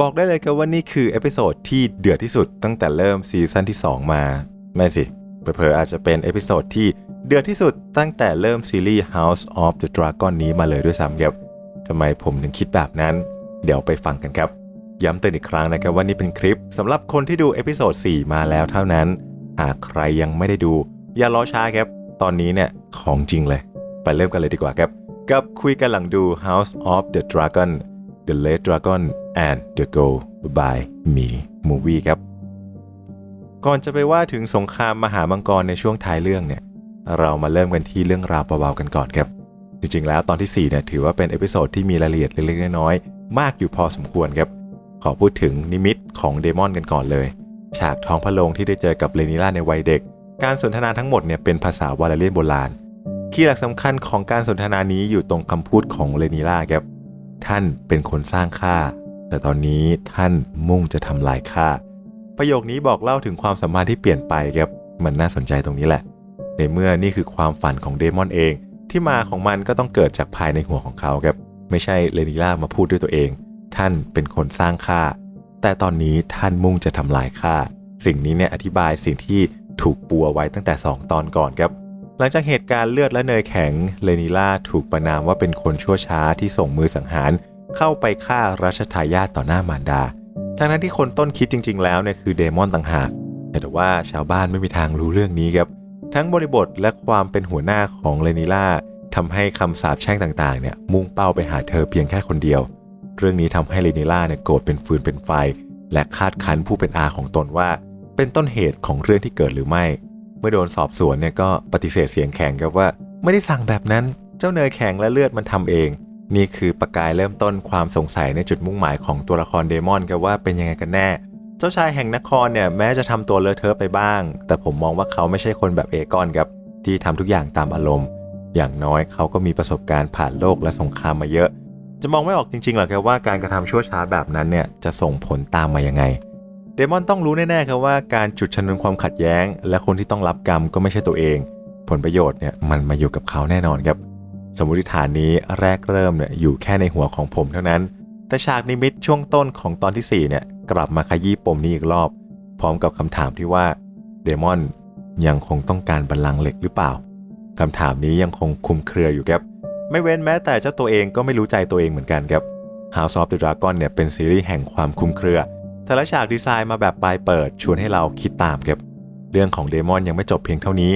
บอกได้เลยครับว่านี่คือเอพิโซดที่เดือดที่สุดตั้งแต่เริ่มซีซั่นที่ 2 มา ไม่สิเผลอๆอาจจะเป็นเอพิโซดที่เดือดที่สุดตั้งแต่เริ่มซีรีส์ House of the Dragon นี้มาเลยด้วยซ้ำครับทำไมผมถึงคิดแบบนั้น เดี๋ยวไปฟังกันครับ ย้ำเตือนอีกครั้งนะครับว่านี่เป็นคลิปสำหรับคนที่ดูเอพิโซด4มาแล้วเท่านั้น หากใครยังไม่ได้ดู อย่ารอช้าครับ ตอนนี้เนี่ยของจริงเลย ไปเริ่มกันเลยดีกว่าครับ กับคุยกันหลังดู House of the Dragon The Late Dragon and the Go by Me Movie ครับ ก่อนจะไปว่าถึงสงครามมหามังกรในช่วงท้ายเรื่องเนี่ย เรามาเริ่มกันที่เรื่องราวเบาๆกันก่อนครับ จริงๆแล้วตอนที่ 4 เนี่ยถือว่าเป็นเอพิโซดที่มีรายละเอียดเล็กๆน้อยๆมากอยู่พอสมควรครับ ขอพูดถึงนิมิตของเดมอนกันก่อนเลย ฉากท้องพระโรงที่ได้เจอกับเลนิล่าในวัยเด็ก การสนทนาทั้งหมดเนี่ยเป็นภาษาวาลาเลียนโบราณคีย์หลักสำคัญของการสนทนานี้อยู่ตรงคำพูดของเลนิล่าครับ ท่านเป็นคนสร้างข้า แต่ตอนนี้ท่านมุ่งจะทำลายข้าประโยคนี้บอกเล่าถึงความสัมพันธ์ที่เปลี่ยนไปครับมันน่าสนใจตรงนี้แหละ ในเมื่อนี่คือความฝันของเดมอนเอง ที่มาของมันก็ต้องเกิดจากภายในหัวของเขาครับไม่ใช่เลนิล่ามาพูดด้วยตัวเอง ท่านเป็นคนสร้างข้าแต่ตอนนี้ท่านมุ่งจะทำลายข้าสิ่งนี้เนี่ยอธิบายสิ่งที่ถูกปัวไว้ตั้งแต่ 2 ตอนก่อนครับ หลังจากเหตุการณ์เลือดและเนยแข็งเลนิล่าถูกประนามว่าเป็นคนชั่วช้าที่ส่งมือสังหาร เข้าไปฆ่ารัชทายาทต่อหน้ามารดา ทั้งนั้นที่คนต้นคิดจริง ๆ แล้วเนี่ยคือเดมอนต่างหาก แต่ว่าชาวบ้านไม่มีทางรู้เรื่องนี้ครับ ทั้งบริบทและความเป็นหัวหน้าของเลนิล่าทำให้คำสาปแช่งต่างๆเนี่ยมุ่งเป้าไปหาเธอเพียงแค่คนเดียว เรื่องนี้ทำให้เลนิล่าเนี่ยโกรธเป็นฟืนเป็นไฟ และคาดคั้นผู้เป็นอาของตนว่า เป็นต้นเหตุของเรื่องที่เกิดหรือไม่ เมื่อโดนสอบสวนเนี่ยก็ปฏิเสธเสียงแข็งครับว่า ไม่ได้สั่งแบบนั้น เจ้าเนยแข็งและเลือดมันทำเอง นี่คือประกายเริ่มต้นความสงสัยในจุดมุ่งหมายของตัวละครเดมอนครับว่าเป็นยังไงกันแน่ เจ้าชายแห่งนครเนี่ยแม้จะทำตัวเลอะเทอะไปบ้าง แต่ผมมองว่าเขาไม่ใช่คนแบบเอกอนครับที่ทำทุกอย่างตามอารมณ์ อย่างน้อยเขาก็มีประสบการณ์ผ่านโลกและสงครามมาเยอะ จะมองไม่ออกจริงๆหรอกครับว่าการกระทำชั่วช้าแบบนั้นเนี่ยจะส่งผลตามมายังไง เดมอนต้องรู้แน่ๆครับว่าการจุดชนวนความขัดแย้ง และคนที่ต้องรับกรรมก็ไม่ใช่ตัวเอง ผลประโยชน์เนี่ยมันมาอยู่กับเขาแน่นอนครับ สมมติฐานนี้แรกเริ่มเนี่ยอยู่แค่ในหัวของผมเท่านั้น แต่ฉากนิมิตช่วงต้นของตอนที่4เนี่ยกลับมาขยี้ปมนี้อีกรอบ พร้อมกับคำถามที่ว่าเดมอนยังคงต้องการบัลลังก์เหล็กหรือเปล่าคำถามนี้ยังคงคุมเครืออยู่ครับ ไม่เว้นแม้แต่เจ้าตัวเองก็ไม่รู้ใจตัวเองเหมือนกันครับ House of the Dragon เนี่ยเป็นซีรีส์แห่งความคุมเครือ แต่ละฉากดีไซน์มาแบบปลายเปิดชวนให้เราคิดตามครับ เรื่องของเดมอนยังไม่จบเพียงเท่านี้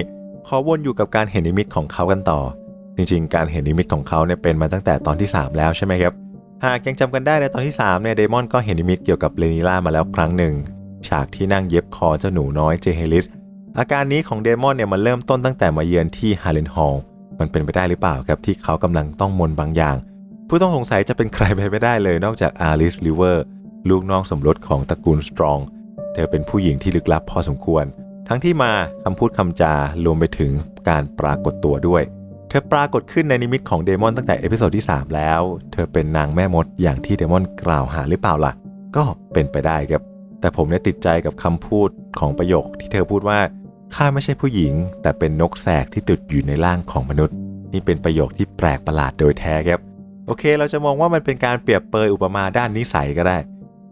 ขอวนอยู่กับการเห็นนิมิตของเขากันต่อ จริงๆ การเห็นนิมิตของเขาเนี่ยเป็นมาตั้งแต่ตอนที่ 3 แล้วใช่ไหมครับ หากยังจำกันได้ในตอนที่3เนี่ยเดมอนก็เห็นนิมิตเกี่ยวกับเลนิล่ามาแล้วครั้งหนึ่ง ฉากที่นั่งเย็บคอเจ้าหนูน้อยเจเฮลิส อาการนี้ของเดมอนเนี่ยมันเริ่มต้นตั้งแต่มาเยือนที่ฮาเลนฮอลล์มันเป็นไปได้หรือเปล่าครับที่เขากำลังต้องมนบางอย่าง ผู้ต้องสงสัยจะเป็นใครไปไม่ได้เลยนอกจากอาริสลิเวอร์ลูกน้องสมรสของตระกูลสตรอง เธอเป็นผู้หญิงที่ลึกลับพอสมควร ทั้งที่มาคำพูดคำจารวมไปถึงการปรากฏตัวด้วย เธอปรากฏขึ้นในนิมิตของเดมอนตั้งแต่เอพิโซดที่ 3 แล้ว เธอเป็นนางแม่มดอย่างที่เดมอนกล่าวหาหรือเปล่าล่ะ ก็เป็นไปได้ครับ แต่ผมเนี่ยติดใจกับคำพูดของประโยคที่เธอพูดว่าข้าไม่ใช่ผู้หญิง แต่เป็นนกแสกที่ติดอยู่ในร่างของมนุษย์ นี่เป็นประโยคที่แปลกประหลาดโดยแท้ครับ โอเค เราจะมองว่ามันเป็นการเปรียบเปยอุปมาด้านนิสัยก็ได้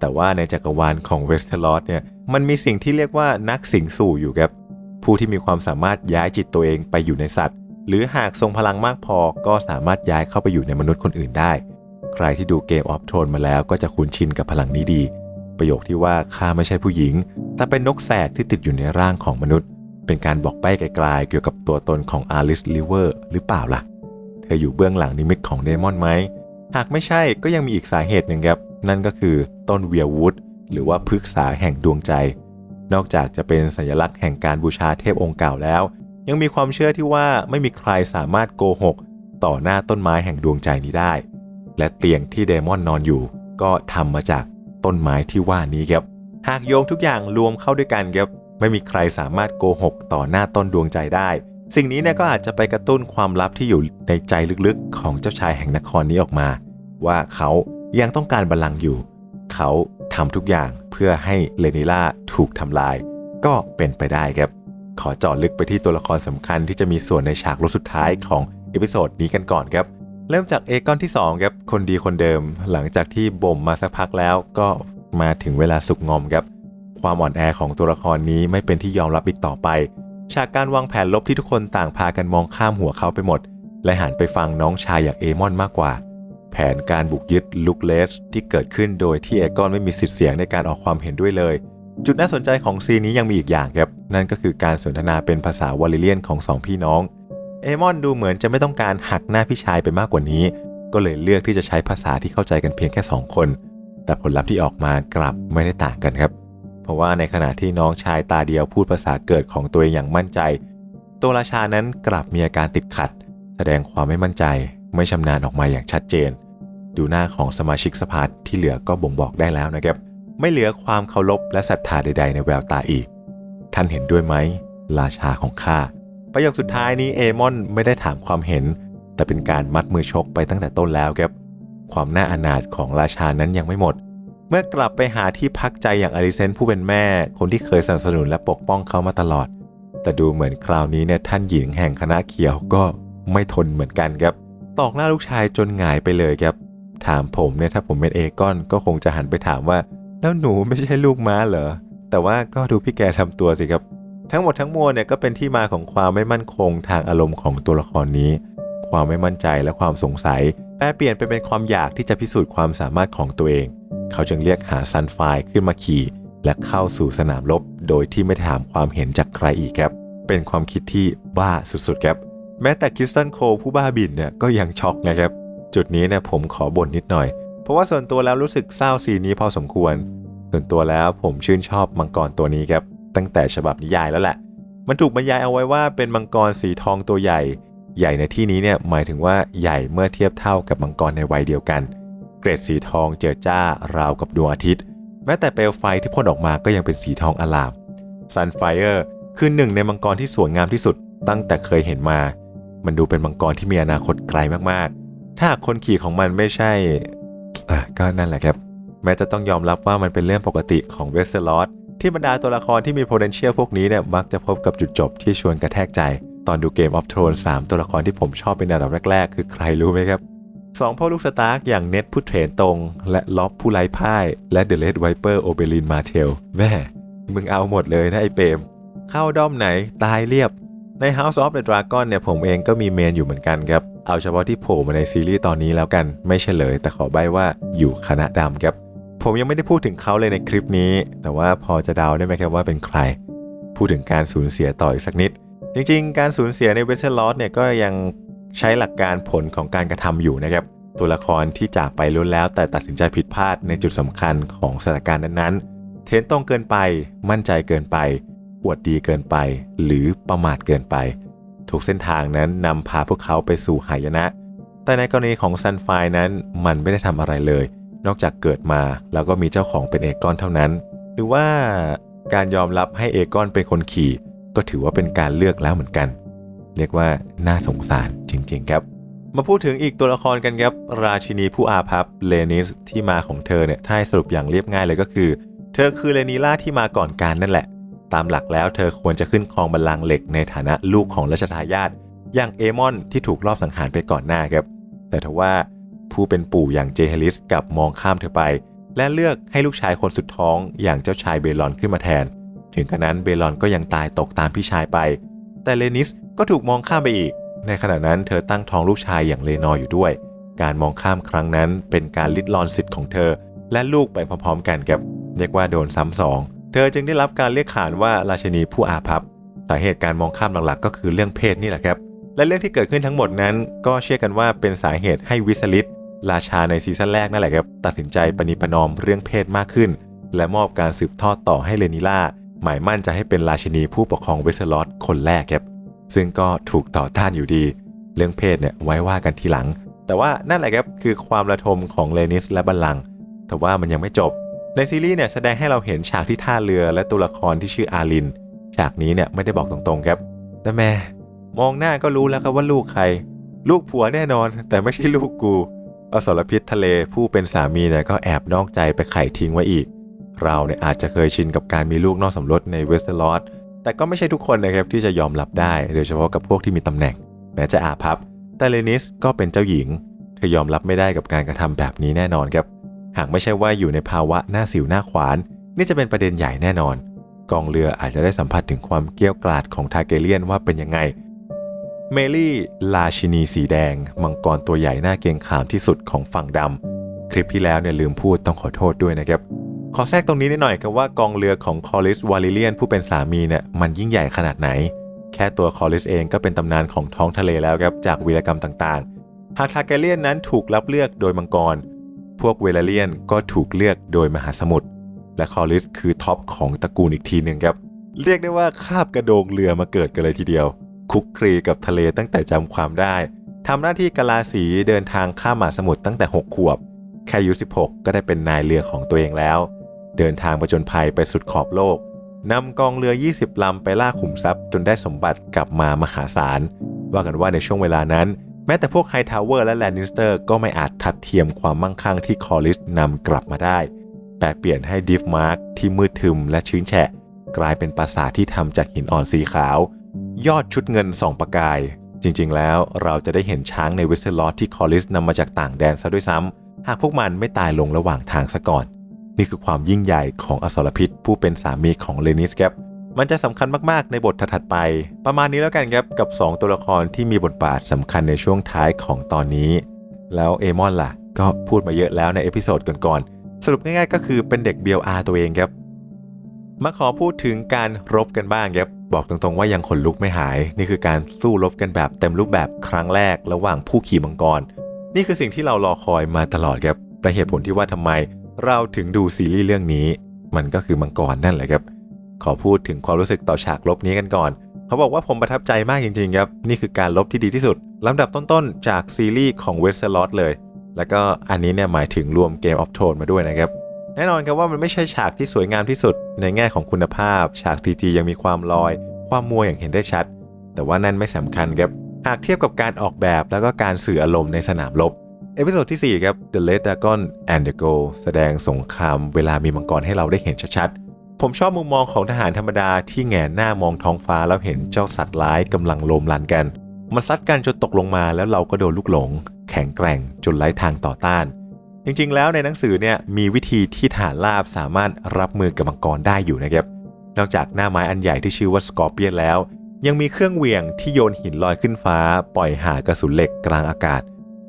แต่ว่าในจักรวาลของเวสเทอรอสเนี่ย มันมีสิ่งที่เรียกว่านักสิงสู่อยู่ครับ ผู้ที่มีความสามารถย้ายจิตตัวเองไปอยู่ในสัตว์ หรือหากทรงพลังมากพอก็สามารถย้ายเข้าไปอยู่ในมนุษย์คนอื่นได้ ใครที่ดูเกมออฟโทนมาแล้วก็จะคุ้นชินกับพลังนี้ดี ประโยคที่ว่าข้าไม่ใช่ผู้หญิง แต่เป็นนกแสกที่ติดอยู่ในร่างของมนุษย์ เป็นการบอกใบ้ไกลๆเกี่ยวกับตัวตนของอาริสลิเวอร์หรือเปล่าล่ะ เธออยู่เบื้องหลังนิมิตของเดมอนไหม หากไม่ใช่ก็ยังมีอีกสาเหตุหนึ่งครับ นั่นก็คือต้นเวียวูดหรือว่าพฤกษาแห่งดวงใจ นอกจากจะเป็นสัญลักษณ์แห่งการบูชาเทพองค์เก่าแล้ว ยังมีความเชื่อที่ว่าไม่มีใครสามารถโกหก ต่อหน้าต้นไม้แห่งดวงใจนี้ได้ และเตียงที่เดมอนนอนอยู่ ก็ทำมาจากต้นไม้ที่ว่านี้ครับ หากโยงทุกอย่างรวมเข้าด้วยกันครับไม่มีใครสามารถโกหก ต่อหน้าต้นดวงใจได้ สิ่งนี้เนี่ยก็อาจจะไปกระตุ้นความลับที่อยู่ในใจลึกๆ ของเจ้าชายแห่งนครนี้ออกมา ว่าเขายังต้องการบัลลังก์อยู่ เขาทำทุกอย่างเพื่อให้เลนิล่าถูกทำลาย ก็เป็นไปได้ครับ ขอเจาะลึกไปที่ตัวละครสำคัญที่จะมีส่วนในฉากรถสุดท้ายของเอพิโซดนี้กันก่อนครับ เริ่มจากเอกอนที่2ครับคนดีคนเดิม หลังจากที่บ่มมาสักพักแล้วก็มาถึงเวลาสุกงอมครับ ความอ่อนแอของตัวละครนี้ไม่เป็นที่ยอมรับอีกต่อไป ฉากการวางแผนลบที่ทุกคนต่างพากันมองข้ามหัวเขาไปหมด และหันไปฟังน้องชายอย่างเอมอนมากกว่า แผนการบุกยึดลุกเลสที่เกิดขึ้นโดยที่เอกอนไม่มีสิทธิ์เสียงในการออกความเห็นด้วยเลย จุดน่าสนใจของซีนนี้ยังมีอีกอย่างครับ นั่นก็คือการสนทนาเป็นภาษาวอลิเลียนของสองพี่น้อง เอมอนดูเหมือนจะไม่ต้องการหักหน้าพี่ชายไปมากกว่านี้ ก็เลยเลือกที่จะใช้ภาษาที่เข้าใจกันเพียงแค่ 2 คน แต่ผลลัพธ์ที่ออกมากลับไม่ได้ต่างกันครับ เพราะว่าในขณะที่น้องชายตาเดียวพูดภาษาเกิดของตัวเองอย่างมั่นใจ ตัวราชานั้นกลับมีอาการติดขัด แสดงความไม่มั่นใจ ไม่ชำนาญออกมาอย่างชัดเจน ดูหน้าของสมาชิกสภาที่เหลือก็บ่งบอกได้แล้วนะครับ ไม่เหลือความเคารพและศรัทธาใด ๆ ในแววตาอีก ท่านเห็นด้วยไหม ราชาของข้า ประโยคสุดท้ายนี้เอมอนไม่ได้ถามความเห็น แต่เป็นการมัดมือชกไปตั้งแต่ต้นแล้วครับ ความน่าอนาถของราชานั้นยังไม่หมด เมื่อกลับไปหาที่พักใจอย่างอลิเซนผู้เป็นแม่ คนที่เคยสนับสนุนและปกป้องเขามาตลอด แต่ดูเหมือนคราวนี้เนี่ยท่านหญิงแห่งคณะเขียวก็ไม่ทนเหมือนกันครับ ตอกหน้าลูกชายจนหงายไปเลยครับ ถามผมเนี่ยถ้าผมเป็นเอกอนก็คงจะหันไปถามว่า แล้วหนูไม่ใช่ลูกม้าเหรอ แต่ว่าก็ดูพี่แกทำตัวสิครับ ทั้งหมดทั้งมวลเนี่ยก็เป็นที่มาของความไม่มั่นคงทางอารมณ์ของตัวละครนี้ ความไม่มั่นใจและความสงสัยแปลเปลี่ยนไปเป็นความอยากที่จะพิสูจน์ความสามารถของตัวเอง เขาจึงเรียกหาซันไฟขึ้นมาขี่ และเข้าสู่สนามรบ โดยที่ไม่ถามความเห็นจากใครอีกครับ เป็นความคิดที่บ้าสุดๆครับแม้แต่คริสตันโคผู้บ้าบินเนี่ยก็ยังช็อกนะครับ จุดนี้เนี่ยผมขอบ่นนิดหน่อย เพราะว่าส่วนตัวแล้วรู้สึกเศร้าซีนนี้พอสมควร ส่วนตัวแล้วผมชื่นชอบมังกรตัวนี้ครับตั้งแต่ฉบับนิยายแล้วแหละ มันถูกบรรยายเอาไว้ว่าเป็นมังกรสีทองตัวใหญ่ ใหญ่ในที่นี้เนี่ยหมายถึงว่าใหญ่เมื่อเทียบเท่ากับมังกรในวัยเดียวกัน เกรดสีทองเจิดจ้าราวกับดวงอาทิตย์ แม้แต่เปลวไฟที่พ่นออกมาก็ยังเป็นสีทองอลาม Sunfire คือหนึ่งในมังกรที่สวยงามที่สุดตั้งแต่เคยเห็นมา มันดูเป็นมังกรที่มีอนาคตไกลมากๆ ถ้าคนขี่ของมันไม่ใช่ อะก็นั่นแหละครับ แม้จะต้องยอมรับว่ามันเป็นเรื่องปกติของเวสเซอรอสที่บรรดาตัวละครที่มี potential พวกนี้เนี่ยมักจะพบกับจุดจบที่ชวนกระแทกใจ ตอนดูเกม of Thrones 3ตัวละครที่ผมชอบเป็นอันดับแรก ๆ คือใครรู้ไหมครับสองพ่อลูกสตาร์กอย่างเน็ตผู้เทรนตรง และล็อบผู้ไร้พ่าย และเดอะเลดไวเปอร์โอเบลินมาเทลแม่ มึงเอาหมดเลยนะไอเปรมเข้าด้อมไหนตายเรียบ ใน House of the Dragon เนี่ยผมเองก็มีเมนอยู่เหมือนกันครับ เอาเฉพาะที่โผล่มาในซีรีส์ตอนนี้แล้วกันไม่เฉลย แต่ขอใบ้ว่าอยู่คณะดำครับ ผมยังไม่ได้พูดถึงเขาเลยในคลิปนี้ แต่ว่าพอจะเดาได้ไหมครับว่าเป็นใคร พูดถึงการสูญเสียต่ออีกสักนิด จริงๆ การสูญเสียในเวสเทอร์ลอสเนี่ยก็ยังใช้หลักการผลของการกระทำอยู่นะครับ ตัวละครที่จากไปล้วนแล้ว แต่ตัดสินใจผิดพลาดในจุดสำคัญของสถานการณ์นั้นๆ เทนตรงเกินไปมั่นใจเกินไป อวดดีเกินไปหรือประมาทเกินไปทุกเส้นทางนั้นนำพาพวกเขาไปสู่หายนะ แต่ในกรณีของซันไฟนั้นมันไม่ได้ทำอะไรเลย นอกจากเกิดมาแล้วก็มีเจ้าของเป็นเอกอนเท่านั้น หรือว่าการยอมรับให้เอกอนเป็นคนขี่ ก็ถือว่าเป็นการเลือกแล้วเหมือนกัน เรียกว่าน่าสงสารจริงๆครับ มาพูดถึงอีกตัวละครกันครับ ราชินีผู้อาภัพเลนิสที่มาของเธอเนี่ยถ้าให้สรุปอย่างเรียบง่ายเลยก็คือ เธอคือเลนีล่าที่มาก่อนการนั่นแหละ ตามหลักแล้วเธอควรจะขึ้นครองบัลลังก์เหล็กในฐานะลูกของราชทายาทอย่างเอมอนที่ถูกลอบสังหารไปก่อนหน้าครับ แต่ทว่าผู้เป็นปู่อย่างเจเฮลิสกลับมองข้ามเธอไป และเลือกให้ลูกชายคนสุดท้องอย่างเจ้าชายเบลอนขึ้นมาแทน ถึงกระนั้นเบลอนก็ยังตายตกตามพี่ชายไป แต่เลนิสก็ถูกมองข้ามไปอีก ในขณะนั้นเธอตั้งท้องลูกชายอย่างเลนออยู่ด้วย การมองข้ามครั้งนั้นเป็นการลิดรอนสิทธิ์ของเธอ และลูกไปพร้อมๆกันกับเรียกว่าโดนซ้ำสอง ธอจึงได้รับการเรียกขานว่าราชินีผู้อาภัพสาเหตุการมองข้ามหลักๆ ก็คือเรื่องเพศนี่แหละครับ และเรื่องที่เกิดขึ้นทั้งหมดนั้น ก็เชื่อกันว่าเป็นสาเหตุให้วิสลิตราชาในซีซั่นแรกนั่นแหละครับตัดสินใจปณิปนอมเรื่องเพศมากขึ้น และมอบการสืบทอดต่อให้เลนิล่าหมายมั่นจะให้เป็นราชินีผู้ปกครองเวสเทอรอสคนแรกครับซึ่งก็ถูกต่อต้านอยู่ดี เรื่องเพศเนี่ยไว้ว่ากันทีหลัง แต่ว่านั่นแหละครับคือความระทมของเลนิสและบัลลังแต่ว่ามันยังไม่จบ ในซีรีส์เนี่ยแสดงให้เราเห็นฉากที่ท่าเรือและตัวละครที่ชื่ออาริน ฉากนี้เนี่ยไม่ได้บอกตรงๆครับ แต่แม่มองหน้าก็รู้แล้วครับว่าลูกใคร ลูกผัวแน่นอน แต่ไม่ใช่ลูกกูอสรพิษทะเลผู้เป็นสามีเนี่ยก็แอบนอกใจไปไข่ทิ้งไว้อีก เราเนี่ยอาจจะเคยชินกับการมีลูกนอกสมรสในเวสเทอร์ลอสแต่ก็ไม่ใช่ทุกคนนะครับที่จะยอมรับได้ โดยเฉพาะกับพวกที่มีตำแหน่ง แม้จะอาภัพแต่เลนิสก็เป็นเจ้าหญิง เธอยอมรับไม่ได้กับการกระทำแบบนี้แน่นอนครับ หากไม่ใช่ว่าอยู่ในภาวะหน้าสิวหน้าขวาน นี่จะเป็นประเด็นใหญ่แน่นอน กองเรืออาจจะได้สัมผัสถึงความเกี้ยวกราดของทาเกเลียนว่าเป็นยังไง เมลี่ราชินีสีแดง มังกรตัวใหญ่หน้าเกรงขามที่สุดของฝั่งดำคลิปที่แล้วเนี่ยลืมพูดต้องขอโทษด้วยนะครับขอแทรกตรงนี้นิดหน่อยครับว่ากองเรือของคอริสวาลิเลียนผู้เป็นสามีเนี่ยมันยิ่งใหญ่ขนาดไหน แค่ตัวคอริสเองก็เป็นตำนานของท้องทะเลแล้วครับจากวีรกรรมต่างๆ หากทาเกเลียนนั้นถูกรับเลือกโดยมังกร พวกเวลาเลียนก็ถูกเลือกโดยมหาสมุทรและคอริสคือท็อปของตระกูลอีกทีหนึ่งครับ เรียกได้ว่าคาบกระโดงเรือมาเกิดกันเลยทีเดียว คุกคลีกับทะเลตั้งแต่จำความได้ทำหน้าที่กะลาสีเดินทางข้ามมหาสมุทรตั้งแต่ 6 ขวบ แค่อายุ 16 ก็ได้เป็นนายเรือของตัวเองแล้ว เดินทางประจนภัยไปสุดขอบโลกนำกองเรือ 20 ลำไปล่าขุมทรัพย์จนได้สมบัติกลับมามหาศาล ว่ากันว่าในช่วงเวลานั้น แม้แต่พวกไฮทาวเวอร์และแลนนิสเตอร์ก็ไม่อาจทัดเทียมความมั่งคั่งที่คอริสนำกลับมาได้ แปลเปลี่ยนให้ดิฟมาร์กที่มืดทึมและชื้นแฉะ กลายเป็นปราสาทที่ทำจากหินอ่อนสีขาวยอดชุดเงินสองประกาย จริงๆ แล้วเราจะได้เห็นช้างในเวสเทอร์ลอสที่คอริสนำมาจากต่างแดนซะด้วยซ้ำหากพวกมันไม่ตายลงระหว่างทางซะก่อน นี่คือความยิ่งใหญ่ของอสรพิษผู้เป็นสามีของเลนิสครับ มันจะสำคัญมากๆในบทถัดๆไป ประมาณนี้แล้วกันครับกับ 2 ตัวละครที่มีบทบาทสำคัญในช่วงท้ายของตอนนี้ แล้วเอมอนล่ะ ก็พูดมาเยอะแล้วในเอพิโซดก่อนๆสรุปง่ายๆ ก็คือเป็นเด็ก BLR ตัวเองครับ มาขอพูดถึงการรบกันบ้างครับบอกตรงๆว่ายังขนลุกไม่หาย นี่คือการสู้รบกันแบบเต็มรูปแบบครั้งแรกระหว่างผู้ขี่มังกร นี่คือสิ่งที่เรารอคอยมาตลอดครับและเหตุผลที่ว่าทำไมเราถึงดูซีรีส์เรื่องนี้ มันก็คือมังกรนั่นแหละครับ ขอพูดถึงความรู้สึกต่อฉากลบนี้กันก่อน เขาบอกว่าผมประทับใจมากจริงๆครับ นี่คือการลบที่ดีที่สุด ลำดับต้นๆ จากซีรีส์ของเวสต์ลอตเลย แล้วก็อันนี้เนี่ยหมายถึงรวมเกมออฟโทนมาด้วยนะครับ แน่นอนครับว่ามันไม่ใช่ฉากที่สวยงามที่สุด ในแง่ของคุณภาพ ฉากทีจียังมีความลอย ความมัวอย่างเห็นได้ชัด แต่ว่านั่นไม่สำคัญครับ หากเทียบกับการออกแบบแล้วก็การสื่ออารมณ์ในสนามรบ เอพิโซดที่4ครับ The Red Dragon and the Go แสดงสงครามเวลามีมังกรให้เราได้เห็นชัดๆ ผมชอบมุมมองของทหารธรรมดาที่แงนหน้ามองท้องฟ้าแล้วเห็นเจ้าสัตว์ร้ายกำลังโลมลันกัน มันซัดกันจนตกลงมาแล้วเราก็โดนลูกหลง แข็งแกร่งจนไร้ทางต่อต้าน จริงๆ แล้วในหนังสือเนี่ยมีวิธีที่ฐานราบสามารถรับมือกับมังกรได้อยู่นะครับ นอกจากหน้าไม้อันใหญ่ที่ชื่อว่าสกอร์เปียนแล้ว ยังมีเครื่องเวียงที่โยนหินลอยขึ้นฟ้า ปล่อยหากระสุนเหล็กกลางอากาศ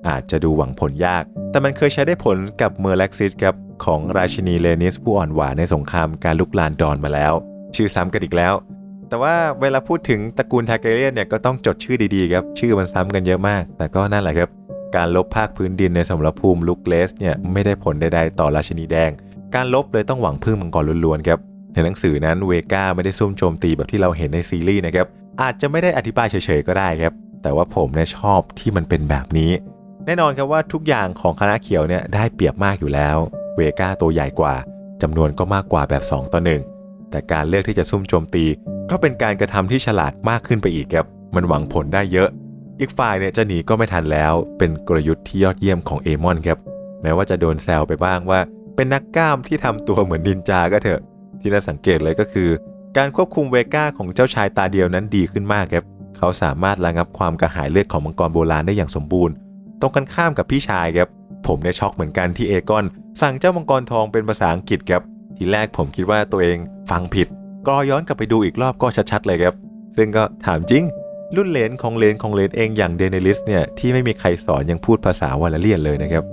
อาจจะดูหวังผลยาก แต่มันเคยใช้ได้ผลกับเมอร์เล็กซิสครับ ของราชินีเลนิสผู้อ่อนหวานในสงครามการลุกลานดอนมาแล้ว ชื่อซ้ำกันอีกแล้ว แต่ว่าเวลาพูดถึงตระกูลทาเกเรียนเนี่ยก็ต้องจดชื่อดีๆครับ ชื่อมันซ้ำกันเยอะมาก แต่ก็นั่นแหละครับ การลบภาคพื้นดินในสมรภูมิลุกเลสเนี่ยไม่ได้ผลใดๆต่อราชินีแดง การลบเลยต้องหวังพึ่งมังกรล้วนๆครับในหนังสือนั้นเวก้าไม่ได้ซุ่มโจมตีแบบที่เราเห็นในซีรีส์นะครับอาจจะไม่ได้อธิบายเฉยๆก็ได้ครับ แต่ว่าผมเนี่ยชอบที่มันเป็นแบบนี้ แน่นอนครับว่าทุกอย่างของคณะเขียวเนี่ยได้เปรียบมากอยู่แล้ว เวก้าตัวใหญ่กว่าจำนวนก็มากกว่าแบบ 2 ต่อ 1 แต่การเลือกที่จะซุ่มโจมตี ก็เป็นการกระทำที่ฉลาดมากขึ้นไปอีกครับ มันหวังผลได้เยอะ อีกฝ่ายเนี่ยจะหนีก็ไม่ทันแล้ว เป็นกลยุทธ์ที่ยอดเยี่ยมของเอมอนครับ แม้ว่าจะโดนแซวไปบ้างว่า เป็นนักกล้ามที่ทำตัวเหมือนนินจาก็เถอะ ที่น่าสังเกตเลยก็คือ การควบคุมเวก้าของเจ้าชายตาเดียวนั้นดีขึ้นมากครับ เขาสามารถระงับความกระหายเลือดของมังกรโบราณได้อย่างสมบูรณ์ ตรงกันข้ามกับพี่ชายครับ ผมเนี่ยช็อกเหมือนกันที่เอกอน สั่งเจ้ามังกรทองเป็นภาษาอังกฤษครับ ทีแรกผมคิดว่าตัวเองฟังผิด ก็ย้อนกลับไปดูอีกรอบก็ชัดๆเลยครับ ซึ่งก็ถามจริง รุ่นเลนของเลนของเลนเองอย่างเดนเนลิสเนี่ยที่ไม่มีใครสอนยังพูดภาษาวาลาเลียนเลยนะครับ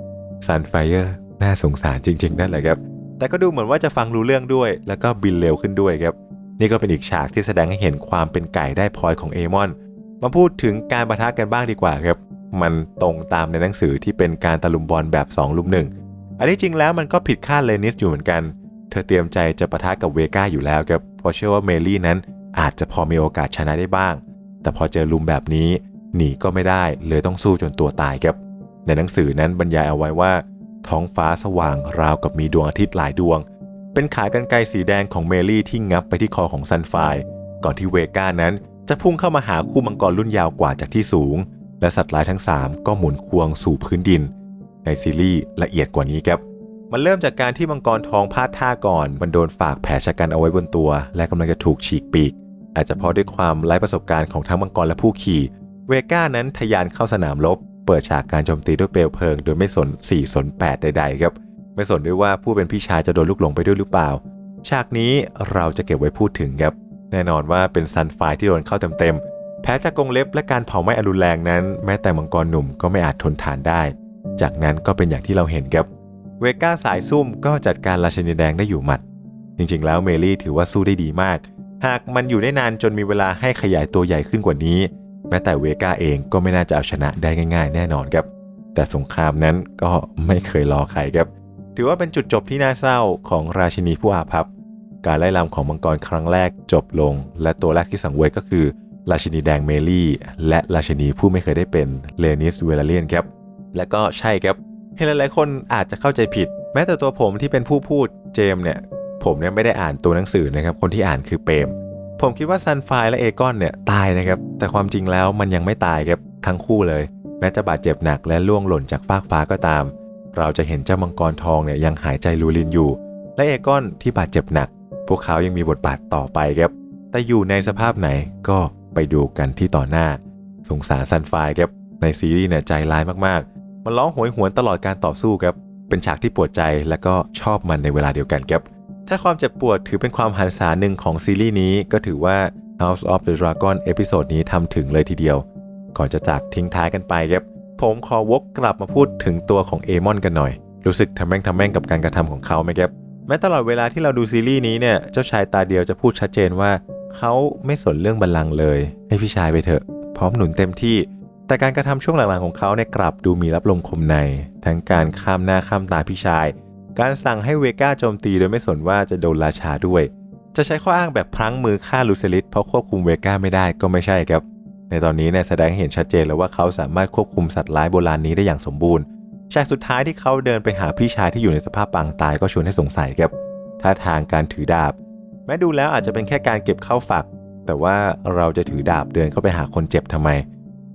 ซันไฟเออร์น่าสงสารจริง ๆ นั่นแหละครับ แต่ก็ดูเหมือนว่าจะฟังรู้เรื่องด้วย แล้วก็บินเร็วขึ้นด้วยครับ นี่ก็เป็นอีกฉากที่แสดงให้เห็นความเป็นไก่ได้พลอยของเอมอน มาพูดถึงการประทะกันบ้างดีกว่าครับ มันตรงตามในหนังสือที่เป็นการตะลุมบอลแบบ2ลุมหนึ่ง อันนี้จริงแล้วมันก็ผิดคาดเลนิสอยู่เหมือนกัน เธอเตรียมใจจะปะทะกับเวก้าอยู่แล้วครับเพราะเชื่อว่าเมลี่นั้นอาจจะพอมีโอกาสชนะได้บ้าง แต่พอเจอลุมแบบนี้หนีก็ไม่ได้เลยต้องสู้จนตัวตายครับ ในหนังสือนั้นบรรยายเอาไว้ว่า ท้องฟ้าสว่างราวกับมีดวงอาทิตย์หลายดวง เป็นขากรรไกรสีแดงของเมลี่ที่งับไปที่คอของซันไฟก่อนที่เวก้านั้นจะพุ่งเข้ามาหาคู่มังกรรุ่นยาวกว่าจากที่สูง และสัตว์ร้ายทั้ง 3 ก็หมุนควงสู่พื้นดิน ในซีรีส์ละเอียดกว่านี้ครับมันเริ่มจากการที่มังกรทองพลาดท่าก่อน มันโดนฝากแผลชะกันเอาไว้บนตัว และกำลังจะถูกฉีกปีก อาจจะเพราะด้วยความไร้ประสบการณ์ของทั้งมังกรและผู้ขี่ เวก้านั้นทะยานเข้าสนามรบ เปิดฉากการโจมตีด้วยเปลวเพลิง โดยไม่สน 4 สน 8 ใด ๆ ครับ ไม่สนด้วยว่าผู้เป็นพี่ชายจะโดนลูกหลงไปด้วยหรือเปล่า ฉากนี้เราจะเก็บไว้พูดถึงครับ แน่นอนว่าเป็นซันไฟที่โดนเข้าเต็มๆ แพ้จากกรงเล็บและการเผาไหม้อรุนแรงนั้น แม้แต่มังกรหนุ่มก็ไม่อาจทนทานได้ จากนั้นก็เป็นอย่างที่เราเห็นครับเวก้าสายซุ่มก็จัดการราชินีแดงได้อยู่หมัด จริงๆ แล้วเมลี่ถือว่าสู้ได้ดีมาก หากมันอยู่ได้นานจนมีเวลาให้ขยายตัวใหญ่ขึ้นกว่านี้ แม้แต่เวก้าเองก็ไม่น่าจะเอาชนะได้ง่าย ๆ แน่นอนครับ แต่สงครามนั้นก็ไม่เคยรอใครครับ ถือว่าเป็นจุดจบที่น่าเศร้าของราชินีผู้อาภัพ การไล่ลำของมังกรครั้งแรกจบลง และตัวแรกที่สังเวยก็คือ ราชินีแดงเมลี่ และราชินีผู้ไม่เคยได้เป็นเลนิสเวลาเลียนครับ และก็ใช่ครับเห็นหลายๆคนอาจจะเข้าใจผิด แม้แต่ตัวผมที่เป็นผู้พูดเจมเนี่ย ผมเนี่ยไม่ได้อ่านตัวหนังสือนะครับ คนที่อ่านคือเปรมผมคิดว่าซันไฟและเอกอนเนี่ยตายนะครับ แต่ความจริงแล้วมันยังไม่ตายครับทั้งคู่เลย แม้จะบาดเจ็บหนักและล่วงหล่นจากฟากฟ้าก็ตาม เราจะเห็นเจ้ามังกรทองเนี่ยยังหายใจรูลินอยู่ และเอกอนที่บาดเจ็บหนัก พวกเขายังมีบทบาทต่อไปครับ แต่อยู่ในสภาพไหนก็ไปดูกันที่ต่อหน้า สงสารซันไฟครับในซีรีส์เนี่ยใจร้ายมากๆ มันร้องโหยหวนตลอดการต่อสู้ครับ เป็นฉากที่ปวดใจและก็ชอบมันในเวลาเดียวกันครับ ถ้าความเจ็บปวดถือเป็นความหันษาหนึ่งของซีรีส์นี้ก็ถือว่า House of the Dragon เอพิโซดนี้ทำถึงเลยทีเดียว ก่อนจะจากทิ้งท้ายกันไปครับ ผมขอวกกลับมาพูดถึงตัวของเอมอนกันหน่อย รู้สึกทำแม่งทำแม่งกับการกระทำของเขาไหมครับแม้ตลอดเวลาที่เราดูซีรีส์นี้เนี่ยเจ้าชายตาเดียวจะพูดชัดเจนว่า เขาไม่สนเรื่องบัลลังก์เลย ให้พี่ชายไปเถอะ พร้อมหนุนเต็มที่ แต่การกระทำช่วงหลังๆของเขาเนี่ยกลับดูมีรับลมคมใน ทั้งการข้ามหน้าข้ามตาพี่ชาย การสั่งให้เวก้าโจมตีโดยไม่สนว่าจะโดนราชาด้วย จะใช้ข้ออ้างแบบพลั้งมือฆ่าลูเซลิสเพราะควบคุมเวก้าไม่ได้ก็ไม่ใช่ครับ ในตอนนี้เนี่ยแสดงให้เห็นชัดเจนแล้วว่าเขาสามารถควบคุมสัตว์ร้ายโบราณนี้ได้อย่างสมบูรณ์ฉากสุดท้ายที่เขาเดินไปหาพี่ชายที่อยู่ในสภาพปางตายก็ชวนให้สงสัยครับท่าทางการถือดาบ แม้ดูแล้วอาจจะเป็นแค่การเก็บเข้าฝัก แต่ว่าเราจะถือดาบเดินเข้าไปหาคนเจ็บทำไม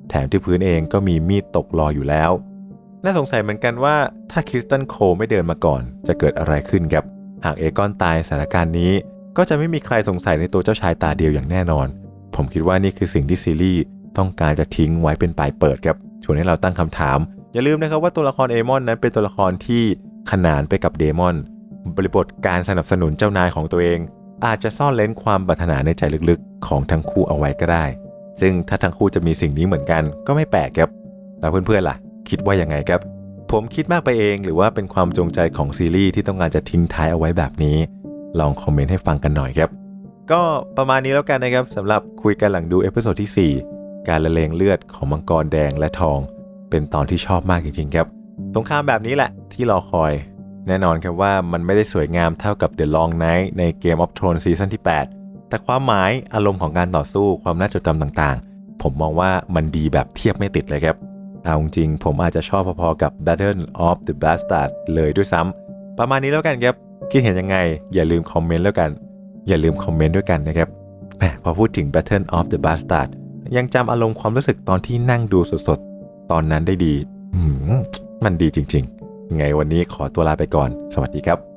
แถมที่พื้นเองก็มีมีดตกรออยู่แล้ว น่าสงสัยเหมือนกันว่าถ้าคริสตันโคไม่เดินมาก่อน จะเกิดอะไรขึ้นครับ หากเอกอนตายสถานการณ์นี้ ก็จะไม่มีใครสงสัยในตัวเจ้าชายตาเดียวอย่างแน่นอน ผมคิดว่านี่คือสิ่งที่ซีรีส์ต้องการจะทิ้งไว้เป็นปลายเปิดครับชวนให้เราตั้งคำถาม อย่าลืมนะครับว่าตัวละครเอมอนนั้นเป็นตัวละครที่ขนานไปกับเดมอนบริบทการสนับสนุนเจ้านายของตัวเอง อาจจะซ่อนเล้นความปรารถนาในใจลึกๆ ของทั้งคู่เอาไว้ก็ได้ ซึ่งถ้าทั้งคู่จะมีสิ่งนี้เหมือนกันก็ไม่แปลกครับ แล้วเพื่อนๆล่ะ คิดว่ายังไงครับ ผมคิดมากไปเองหรือว่าเป็นความจงใจของซีรีส์ที่ต้องการจะทิ้งท้ายเอาไว้แบบนี้ ลองคอมเมนต์ให้ฟังกันหน่อยครับ ก็ประมาณนี้แล้วกันนะครับสำหรับคุยกันหลังดูเอพิโซดที่ 4 การละเลงเลือดของมังกรแดงและทอง เป็นตอนที่ชอบมากจริงๆครับสงครามแบบนี้แหละที่รอคอย แน่นอนครับว่ามันไม่ได้สวยงามเท่ากับ The Long Night ใน Game of Thrones ซีซั่นที่ 8 แต่ความหมายอารมณ์ของการต่อสู้ความน่าจดจำต่างๆ ผมมองว่ามันดีแบบเทียบไม่ติดเลยครับ เอาจริงๆผมอาจจะชอบพอๆกับ Battle of the Bastard เลยด้วยซ้ำประมาณนี้แล้วกันครับ คิดเห็นยังไง อย่าลืมคอมเมนต์แล้วกัน อย่าลืมคอมเมนต์ด้วยกันนะครับแหมพอพูดถึง Battle of the Bastard ยังจำอารมณ์ความรู้สึกตอนที่นั่งดูสดๆ ตอนนั้นได้ดีมันดีจริงๆ ไงวันนี้ขอตัวลาไปก่อน สวัสดีครับ